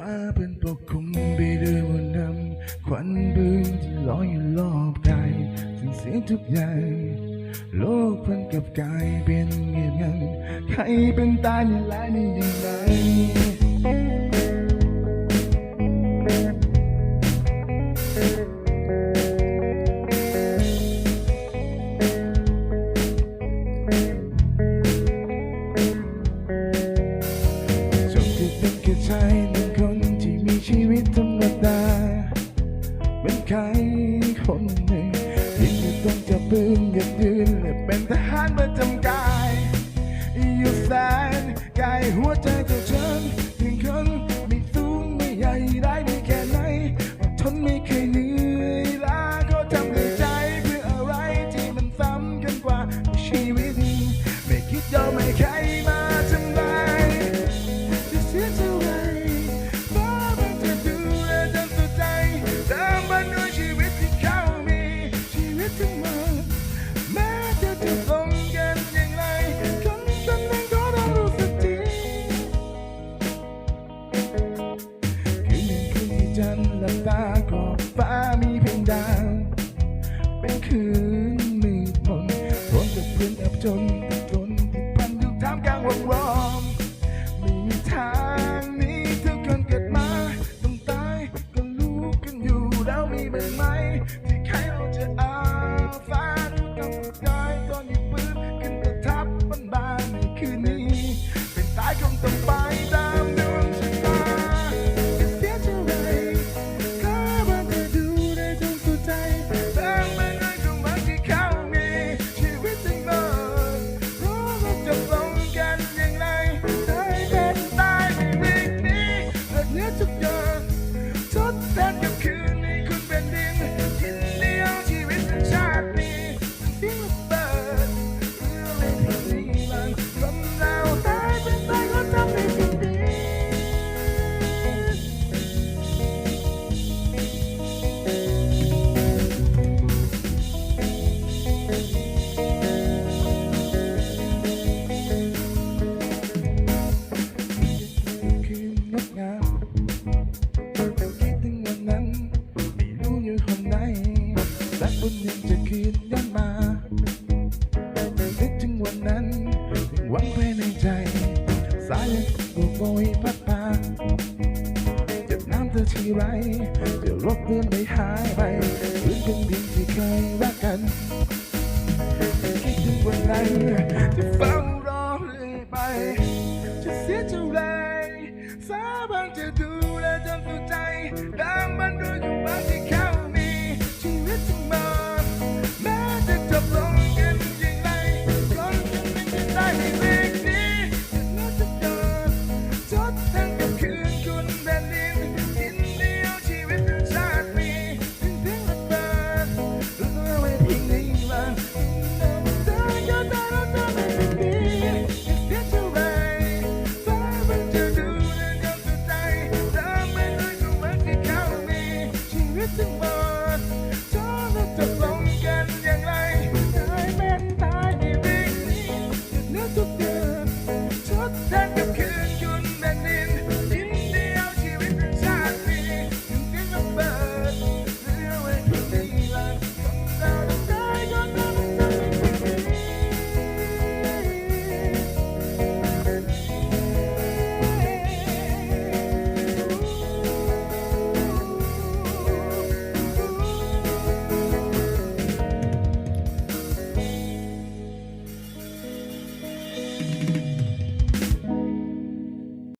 ฟ้าเป็นปกคลุมไปด้วยมนต์ดำควันปืนที่ลอยอยู่รอบกายสิ้นเสียงทุกอย่าง โลกพันกับกายเป็นเงียบงันใครเป็นตายในหลายนี่ยังไง เป็นใครคนหนึ่งที่ไม่ต้องจับปืนหยัดยืนและเป็นทหารประจำกาย อยู่แสนไกลหัวใจ จันทร์หลับตาก็ฟ้ามีเพียงดาวเป็นคืนมืดมนฝนกับเพื่อนอับจน จะคิดย้อนมานึกถึงวันนั้นยังหวังไว้ในใจ สายยังโบกโบยพัดพาจะน้ำเธอทีไร จะรบเดือนไม่หายไปพื้นเป็นดินที่เคยรักกันคิดถึงวันนั้น It's a bird. Turn.